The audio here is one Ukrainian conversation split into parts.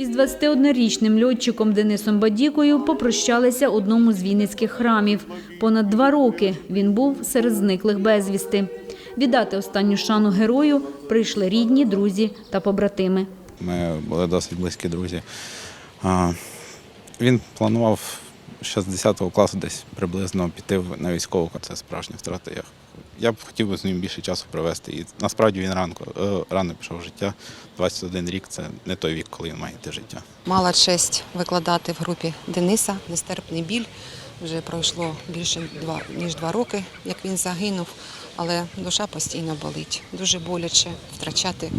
Із 21-річним льотчиком Денисом Бадікою попрощалися одному з вінницьких храмів. Понад два роки він був серед зниклих безвісти. Віддати останню шану герою прийшли рідні, друзі та побратими. Ми були досить близькі друзі. Він планував ще з 10 класу десь приблизно піти на військову, це справжня втрата. Я, б хотів би з ним більше часу провести. І насправді він ранко, е, рано пішов в життя. 21 рік це не той вік, коли він має йти життя. Мала честь викладати в групі Дениса нестерпний біль. Вже пройшло більше два, ніж два роки, як він загинув, але душа постійно болить. Дуже боляче втрачати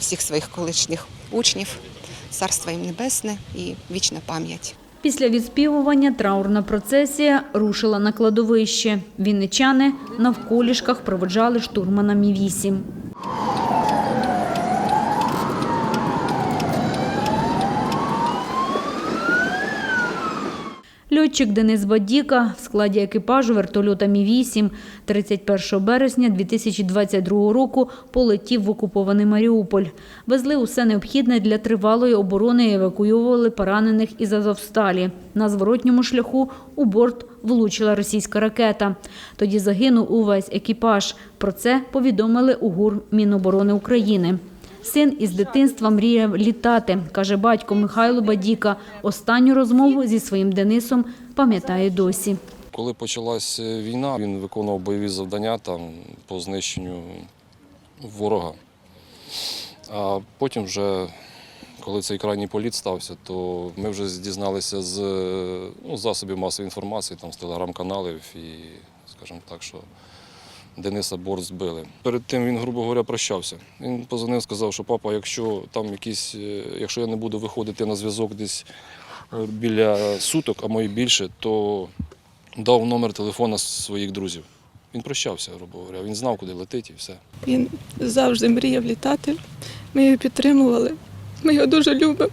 всіх своїх колишніх учнів. Царство їм небесне і вічна пам'ять. Після відспівування траурна процесія рушила на кладовище. Вінничани навколішках проводжали штурмана Мі-8. Льотчик Денис Бадіка в складі екіпажу вертольота Мі-8 31 березня 2022 року полетів в окупований Маріуполь. Везли усе необхідне для тривалої оборони і евакуювали поранених із Азовсталі. На зворотньому шляху у борт влучила російська ракета. Тоді загинув увесь екіпаж. Про це повідомили у ГУР Міноборони України. Син із дитинства мріяв літати, каже батько Михайло Бадіка. Останню розмову зі своїм Денисом пам'ятає досі. Коли почалась війна, він виконував бойові завдання там по знищенню ворога. А потім, вже, коли цей крайній політ стався, то ми вже дізналися з ну, засобів масової інформації, там, з телеграм-каналів і, скажімо так, що Дениса Борт збили. Перед тим він, грубо говоря, прощався. Він позвонив, сказав, що папа, якщо там якісь, е, якщо я не буду виходити на зв'язок десь е, біля суток, а мої більше, то дав номер телефона своїх друзів. Він прощався, грубо говоря. Він знав, куди летить і все. Він завжди мріяв літати. Ми його підтримували. Ми його дуже любимо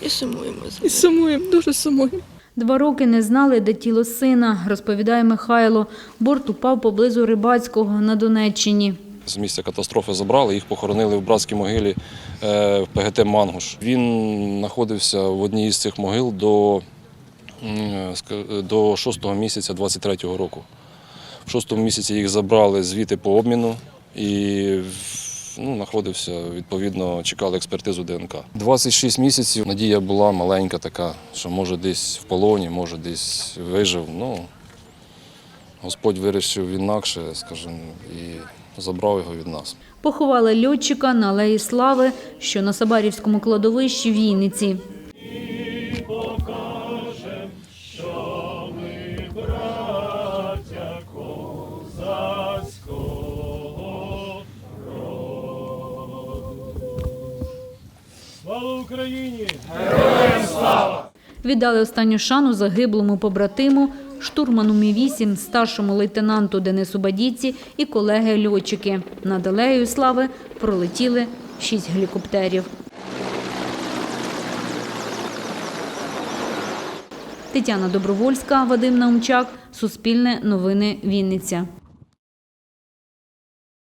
І сумуємо і сумуємо, дуже сумуємо. Два роки не знали, де тіло сина, розповідає Михайло. Борт упав поблизу Рибацького на Донеччині. З місця катастрофи забрали, їх похоронили в братській могилі е, в ПГТ Мангуш. Він знаходився в одній із цих могил до, м, до 6 місяця 23-го року. В 6 місяці їх забрали звідти по обміну і ну, знаходився, відповідно, чекали експертизу ДНК. 26 місяців надія була маленька така, що може десь в полоні, може десь вижив. Ну, Господь вирішив інакше, скажімо, і забрав його від нас. Поховали льотчика на Алеї Слави, що на Сабарівському кладовищі Вінниці. Слава Україні! Віддали останню шану загиблому побратиму, штурману Мі-8, старшому лейтенанту Денису Бадіці і колеги льотчики. Над алеєю слави пролетіли шість гелікоптерів. Тетяна Добровольська, Вадим Наумчак, Суспільне новини Вінниця.